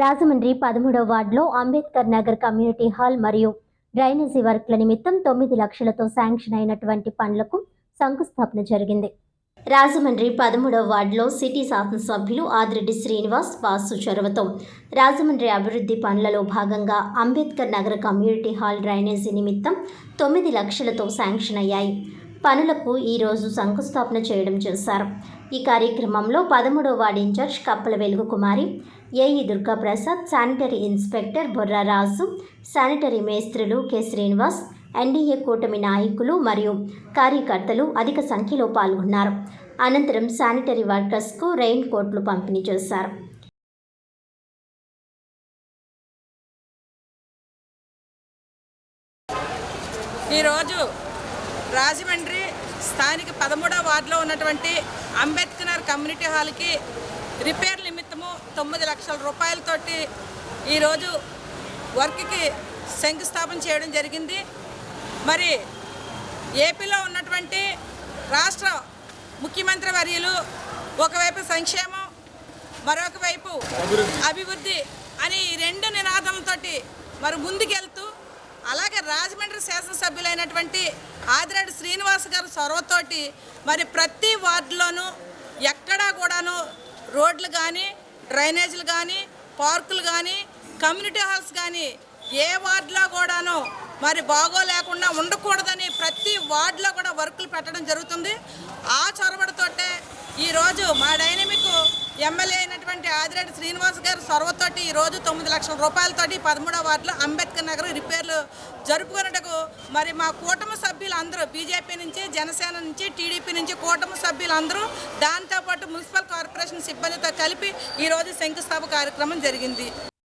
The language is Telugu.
రాజమండ్రి పదమూడవ వార్డులో అంబేద్కర్ నగర్ కమ్యూనిటీ హాల్ మరియు డ్రైనేజీ వర్క్ల నిమిత్తం తొమ్మిది లక్షలతో శాంక్షన్ అయినటువంటి పనులకు శంకుస్థాపన జరిగింది. రాజమండ్రి పదమూడవ వార్డులో సిటీ శాసనసభ్యులు ఆదిరెడ్డి శ్రీనివాస్ వాసు చొరవతో రాజమండ్రి అభివృద్ధి పనులలో భాగంగా అంబేద్కర్ నగర కమ్యూనిటీ హాల్ డ్రైనేజీ నిమిత్తం తొమ్మిది లక్షలతో శాంక్షన్ అయ్యాయి. పనులకు ఈరోజు శంకుస్థాపన చేయడం చేశారు. ఈ కార్యక్రమంలో పదమూడవ ward incharge Kappala Velugu Kumari AE Durgaprasad sanitary inspector Borra Raju sanitary మేస్త్రులు K. Srinivas NDA కూటమి నాయకులు మరియు కార్యకర్తలు అధిక సంఖ్యలో పాల్గొన్నారు. అనంతరం శానిటరీ వర్కర్స్కు రెయిన్ కోట్లు పంపిణీ చేశారు. ఈరోజు రాజమండ్రి స్థానిక పదమూడవ వార్డులో ఉన్నటువంటి అంబేద్కర్ కమ్యూనిటీ హాల్కి రిపేర్ నిమిత్తము తొమ్మిది లక్షల రూపాయలతోటి ఈరోజు వర్క్కి శంకుస్థాపన చేయడం జరిగింది. మరి ఏపీలో ఉన్నటువంటి రాష్ట్ర ముఖ్యమంత్రి వర్యులు ఒకవైపు సంక్షేమం మరొక వైపు అభివృద్ధి అని ఈ రెండు నినాదంతో మరి ముందుకెళ్తూ అలాగే రాజమండ్రి శాసనసభ్యులైనటువంటి ఆదిరెడ్డి శ్రీనివాస్ గారి చొరవతోటి మరి ప్రతి వార్డులోనూ ఎక్కడా కూడాను రోడ్లు కానీ డ్రైనేజీలు కానీ పార్కులు కానీ కమ్యూనిటీ హాల్స్ కానీ ఏ వార్డులో కూడాను మరి బాగోలేకుండా ఉండకూడదని ప్రతి వార్డులో కూడా వర్కులు పెట్టడం జరుగుతుంది. ఆ చొరవడితోటే ఈరోజు మా డైనమిక్ ఎమ్మెల్యే ఆదిరెడ్డి శ్రీనివాస్ గారు సొరవతోటి ఈరోజు తొమ్మిది లక్షల రూపాయలతోటి పదమూడవ వార్డులో అంబేద్కర్ నగర్ రిపేర్లు జరుపుకున్నట్టుకు మరి మా కూటమి సభ్యులందరూ బీజేపీ నుంచి జనసేన నుంచి టీడీపీ నుంచి కూటమి సభ్యులందరూ దాంతోపాటు మున్సిపల్ కార్పొరేషన్ సిబ్బందితో కలిపి ఈరోజు శంకుస్థాప కార్యక్రమం జరిగింది.